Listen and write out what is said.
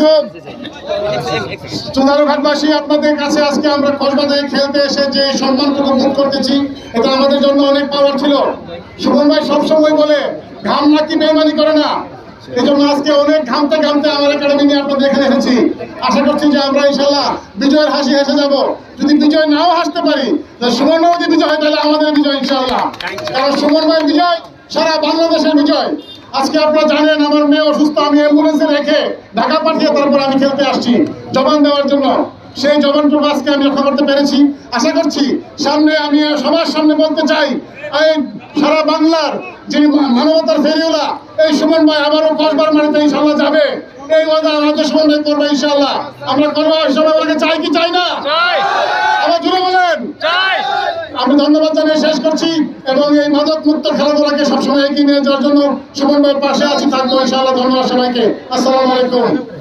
আলাইকুম চুনারু আপনাদের কাছে আজকে আমরা কসবাতে খেলতে এসে যে সম্মানটুকু ভোগ করতেছি, এটা আমাদের জন্য অনেক পাওয়ার ছিল। সুমন ভাই সবসময় বলে, ঘাম নাকি বেমানি করে না? এই জন্য আজকে অনেক ঘামতে ঘামতে আমার একাডেমি নিয়ে আপনাদের এখানে এসেছি। আশা করছি যে আমরা ইনশাল্লাহ বিজয়ের হাসি হেসে যাব। যদি বিজয় নাও হাসতে পারি সুমন যদি বিজয় হয়, তাহলে আমাদের বিজয় ইনশাল্লাহ। কারণ সুমন ভাইয়ের বিজয়, সারা বাংলাদেশের বিজয়। আজকে আপনারা জানেন, আমার মেয়ে অসুস্থ, আমি অ্যাম্বুলেন্সে রেখে ঢাকা পাঠিয়ে তারপর আমি খেলতে আসছি, জবান দেওয়ার জন্য। সেই জবানটুকু আজকে আমি রক্ষা করতে পেরেছি। আশা করছি সামনে আমি সবার সামনে বলতে চাই, এই সারা বাংলার যিনি মা- মানবতার ফেরিওলা এই সুমন ভাই আবারও কসবার মাটিতে ইনশাল্লাহ যাবে। এই ওয়াদা আমাদের সুমন ভাই করবে ইনশাল্লাহ আমরা করব ভাইকে চাই কি চাই না? আমি ধন্যবাদ জানিয়ে শেষ করছি এবং এই মাদক মুক্ত খেলাধুলাকে সবসময় এগিয়ে নিয়ে যাওয়ার জন্য সুমন ভাই পাশে আছি থাকব। ইনশাআল্লাহ, ধন্যবাদ সবাইকে। আসসালামু আলাইকুম।